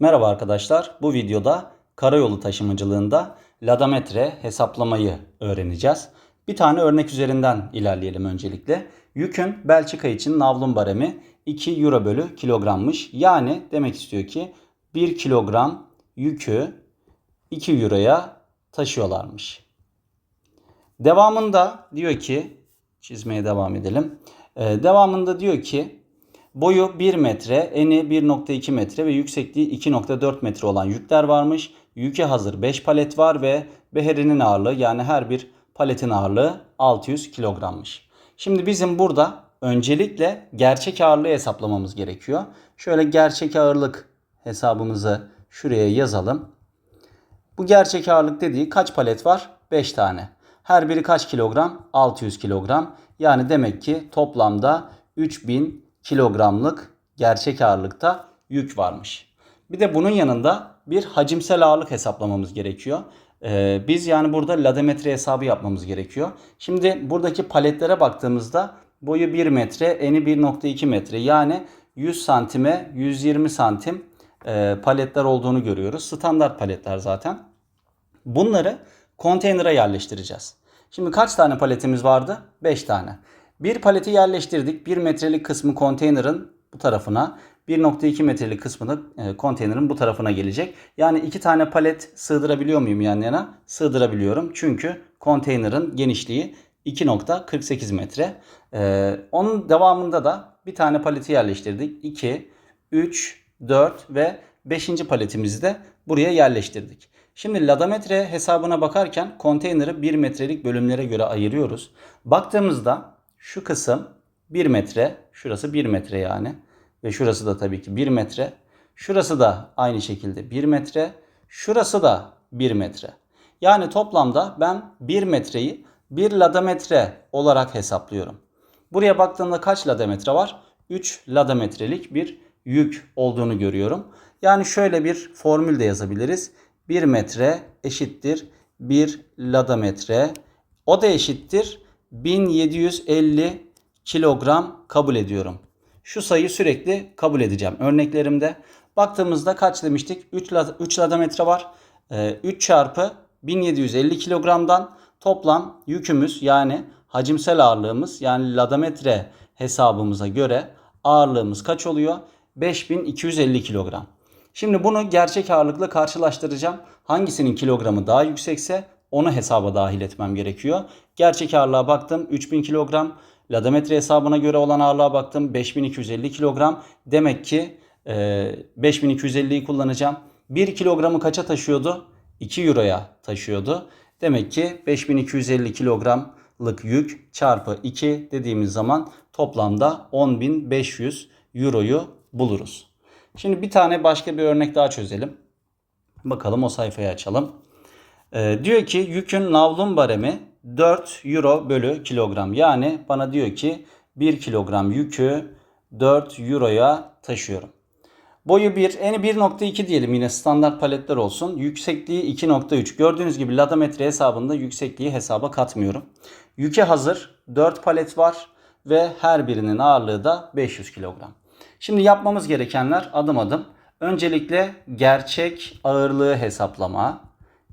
Merhaba arkadaşlar. Bu videoda karayolu taşımacılığında ladometre hesaplamayı öğreneceğiz. Bir tane örnek üzerinden ilerleyelim öncelikle. Yükün Belçika için navlun baremi 2 euro bölü kilogrammış. Yani demek istiyor ki 1 kilogram yükü 2 euroya taşıyorlarmış. Devamında diyor ki çizmeye devam edelim. Ee, devamında diyor ki boyu 1 metre, eni 1.2 metre ve yüksekliği 2.4 metre olan yükler varmış. Yüke hazır 5 palet var ve beherinin ağırlığı yani her bir paletin ağırlığı 600 kilogrammış. Şimdi bizim burada öncelikle gerçek ağırlığı hesaplamamız gerekiyor. Şöyle gerçek ağırlık hesabımızı şuraya yazalım. Bu gerçek ağırlık dediği kaç palet var? 5 tane. Her biri kaç kilogram? 600 kilogram. Yani demek ki toplamda 3000 kilogramlık gerçek ağırlıkta yük varmış. Bir de bunun yanında bir hacimsel ağırlık hesaplamamız gerekiyor. Ee, biz yani burada ladometre hesabı yapmamız gerekiyor. Şimdi buradaki paletlere baktığımızda boyu 1 metre, eni 1.2 metre. Yani 100 santime 120 santim e, paletler olduğunu görüyoruz. Standart paletler zaten. Bunları konteynere yerleştireceğiz. Şimdi kaç tane paletimiz vardı? 5 tane. Bir paleti yerleştirdik. 1 metrelik kısmı konteynerin bu tarafına, 1.2 metrelik kısmı da e, konteynerin bu tarafına gelecek. Yani iki tane palet sığdırabiliyor muyum yan yana? Sığdırabiliyorum. Çünkü konteynerin genişliği 2.48 metre. Ee, onun devamında da bir tane paleti yerleştirdik. 2, 3, 4 ve 5. paletimizi de buraya yerleştirdik. Şimdi ladometre hesabına bakarken konteyneri 1 metrelik bölümlere göre ayırıyoruz. Baktığımızda şu kısım 1 metre, şurası 1 metre yani ve şurası da tabii ki 1 metre. Şurası da aynı şekilde 1 metre, şurası da 1 metre. Yani toplamda ben 1 metreyi 1 ladometre olarak hesaplıyorum. Buraya baktığımda kaç ladometre var? 3 ladometrelik bir yük olduğunu görüyorum. Yani şöyle bir formül de yazabiliriz. 1 metre eşittir 1 ladometre. O da eşittir 1750 kilogram kabul ediyorum. Şu sayıyı sürekli kabul edeceğim örneklerimde. Baktığımızda kaç demiştik? 3, 3 ladometre var. 3 Ee, çarpı 1750 kilogramdan toplam yükümüz yani hacimsel ağırlığımız yani ladometre hesabımıza göre ağırlığımız kaç oluyor? 5250 kilogram. Şimdi bunu gerçek ağırlıkla karşılaştıracağım. Hangisinin kilogramı daha yüksekse onu hesaba dahil etmem gerekiyor. Gerçek ağırlığa baktım 3000 kilogram. Ladometre hesabına göre olan ağırlığa baktım 5250 kilogram. Demek ki e, 5250'yi kullanacağım. 1 kilogramı kaça taşıyordu? 2 euroya taşıyordu. Demek ki 5250 kilogramlık yük çarpı 2 dediğimiz zaman toplamda 10.500 euroyu buluruz. Şimdi bir tane başka bir örnek daha çözelim. Bakalım o sayfayı açalım. Ee, diyor ki yükün navlun baremi 4 euro bölü kilogram. Yani bana diyor ki 1 kilogram yükü 4 euroya taşıyorum. Boyu 1, eni 1.2 diyelim yine standart paletler olsun. Yüksekliği 2.3. Gördüğünüz gibi ladometre hesabında yüksekliği hesaba katmıyorum. Yüke hazır 4 palet var ve her birinin ağırlığı da 500 kilogram. Şimdi yapmamız gerekenler adım adım. Öncelikle gerçek ağırlığı hesaplama.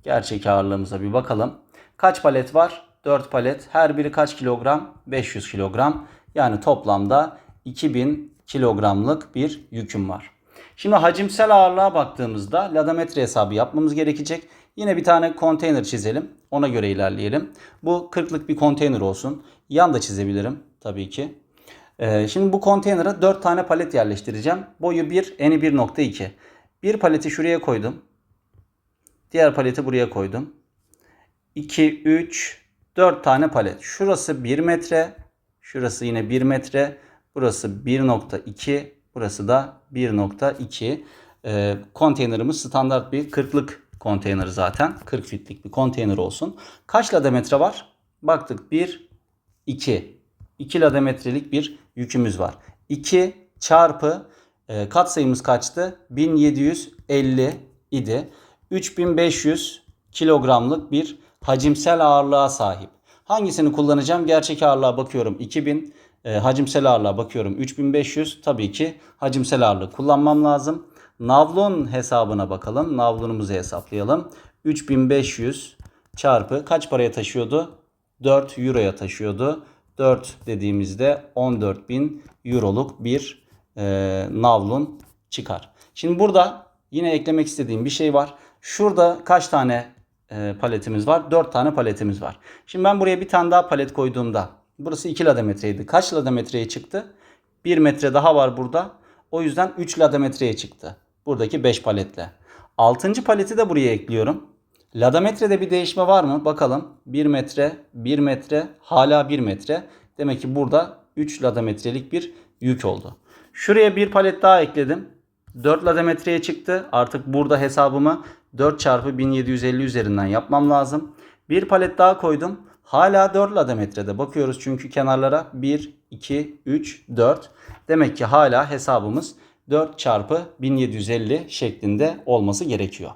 Gerçek ağırlığımıza bir bakalım. Kaç palet var? 4 palet. Her biri kaç kilogram? 500 kilogram. Yani toplamda 2000 kilogramlık bir yüküm var. Şimdi hacimsel ağırlığa baktığımızda ladometre hesabı yapmamız gerekecek. Yine bir tane konteyner çizelim. Ona göre ilerleyelim. Bu 40'lık bir konteyner olsun. Yan da çizebilirim tabii ki. Ee, şimdi bu konteynere 4 tane palet yerleştireceğim. Boyu 1, eni 1.2. Bir paleti şuraya koydum. Diğer paleti buraya koydum. 2, 3, 4 tane palet. Şurası 1 metre. Şurası yine 1 metre. Burası 1.2. Burası da 1.2. Ee, konteynerimiz standart bir 40'lık konteyner zaten. 40 fitlik bir konteyner olsun. Kaç ladometre var? Baktık 1, 2. 2 ladometrelik bir yükümüz var. 2 çarpı e, katsayımız kaçtı? 1750 idi. 3500 kilogramlık bir hacimsel ağırlığa sahip. Hangisini kullanacağım? Gerçek ağırlığa bakıyorum 2000. E, hacimsel ağırlığa bakıyorum 3500. Tabii ki hacimsel ağırlığı kullanmam lazım. Navlun hesabına bakalım. Navlunumuzu hesaplayalım. 3500 çarpı kaç paraya taşıyordu? 4 euroya taşıyordu. 4 dediğimizde 14.000 euroluk bir e, navlun çıkar. Şimdi burada yine eklemek istediğim bir şey var. Şurada kaç tane e, paletimiz var? 4 tane paletimiz var. Şimdi ben buraya bir tane daha palet koyduğumda burası 2 lademetreydi. Kaç lademetreye çıktı? 1 metre daha var burada. O yüzden 3 lademetreye çıktı. Buradaki 5 paletle. 6. paleti de buraya ekliyorum. Ladometrede bir değişme var mı? Bakalım. 1 metre, 1 metre, hala 1 metre. Demek ki burada 3 ladometrelik bir yük oldu. Şuraya bir palet daha ekledim. 4 ladometreye çıktı. Artık burada hesabımı 4 çarpı 1750 üzerinden yapmam lazım. Bir palet daha koydum. Hala 4 ladometrede. Bakıyoruz çünkü kenarlara 1, 2, 3, 4. Demek ki hala hesabımız 4 çarpı 1750 şeklinde olması gerekiyor.